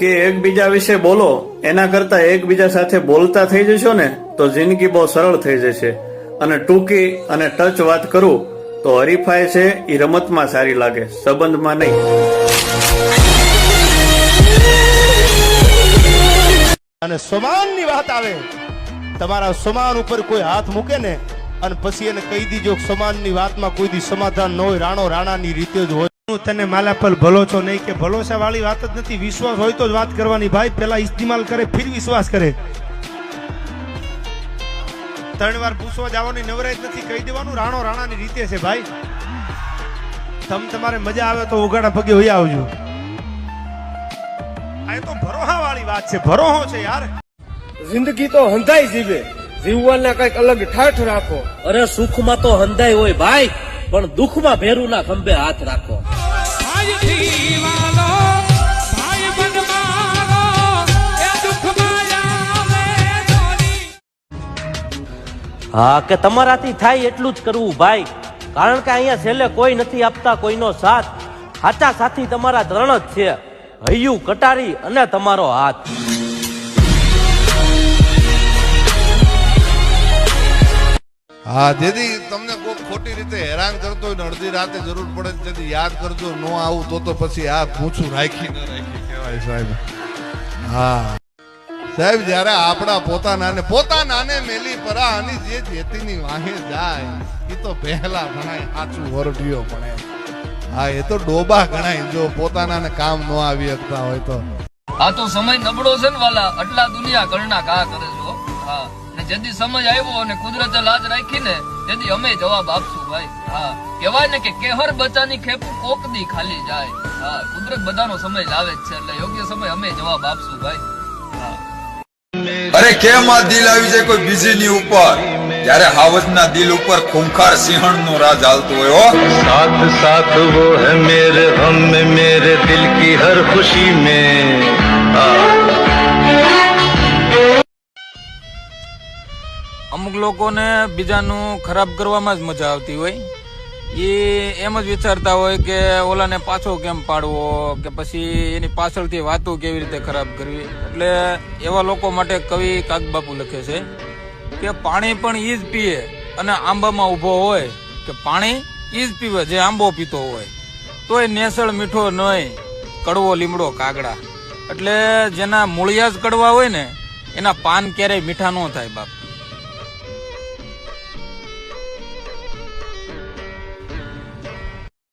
કે એકબીજા વિશે બોલો, એના કરતા એકબીજા સાથે બોલતા થઈ જશો ને, તો જિંદગી બહુ સરળ થઈ જશે. અને ટૂંકી અને ટચ વાત કરું, તો હરીફાઈ છે એ રમતમાં સારી લાગે, સંબંધમાં નહીં. અને સમાનની વાત આવે, તમારા સમાન ઉપર કોઈ હાથ મૂકે ને, અને પછી એને કહી દીજો સમાનની વાતમાં કોઈ દી સમાધાન ન હોય, રાણો રાણાની રીતે જ હોય. હું તને માલાપલ ભલો છો નહીં કે ભલોસા વાળી વાત જ નથી. વિશ્વાસ હોય તો જ વાત કરવાની. ભાઈ પેલા ઇસ્તેમાલ કરે ફિર વિશ્વાસ કરે. ત્રણ વાર પૂછવા જવાની નવરાજ નથી. કહી દેવાનું રાણો રાણાની રીતે છે ભાઈ. તમ તમારે મજા આવે તો ઉગાડા પગે હોઈ આવજો. આ એ તો ભરોહા વાળી વાત છે. ભરોહો છે યાર. જિંદગી તો હંધાઈ જીવે. જીવવાના કંઈક અલગ ઠાઠ રાખો. અરે સુખમાં તો હંધાય હોય ભાઈ પણ દુઃખમાં ભેરુના ખંભે હાથ રાખો. હા, કે તમારાથી થાય એટલું જ કરવું ભાઈ. કારણ કે અહીંયા છેલ્લે કોઈ નથી આપતા કોઈનો સાથ. સાચા સાથી તમારા ત્રણ જ છે. હૈયું, કટારી અને તમારો હાથ. હા જેથી તમને કોઈ ખોટી રીતે હેરાન કરતો હોય ને અડધી રાતે જરૂર પડે જેથી તેથી યાદ કરજો નો આવું તો તો પછી આ પૂછું રાખી ન રાખી કહેવાય સાહેબ. હા. સાહેબ જ્યારે આપણા પોતાના ને પોતાનાને મેલી પરા અને જે જેતીની વાહે જાય એ તો પહેલા ભણાય સાચું વરડ્યો પણ હા એ તો ડોબા ગણાય જો પોતાનાને કામ ન આવી શકતા હોય તો. આ તો સમય નબળો છે ને વાલા આટલા દુનિયા ઘરના કા કરે છો હા. જેથી સમજ આવ્યો અને કુદરતે લાજ રાખીને તેથી અમે જવાબ આપશું ભાઈ. હા કહેવાય ને કે કેહર બચાની ખેપું કોકદી ખાલી જાય. હા કુદરત બધાનો સમય લાવે જ છે એટલે યોગ્ય સમય અમે જવાબ આપશું ભાઈ. અરે કેમ આ દિલ આવી જાય કોઈ બીજી ની ઉપર? હાવજ ના દિલ ઉપર ખૂંખાર સિંહણ નો રાજ હાલતો હોય હો. સાથ સાથ વો હે મેરે હમ મેરે દિલ કી હર ખુશી મેં. અમુક લોકોને બીજાનું ખરાબ કરવામાં જ મજા આવતી હોય. એ એમ જ વિચારતા હોય કે ઓલાને પાછો કેમ પાડવો, કે પછી એની પાછળથી વાતો કેવી રીતે ખરાબ કરવી. એટલે એવા લોકો માટે કવિ કાગબાપુ લખે છે કે પાણી પણ એ જ પીએ અને આંબામાં ઊભો હોય કે પાણી એ જ પીવે જે આંબો પીતો હોય. તો એ નેસળ મીઠો નહીં કડવો લીમડો કાગડા. એટલે જેના મૂળિયા જ કડવા હોય ને, એના પાન ક્યારેય મીઠા ન થાય બાપ.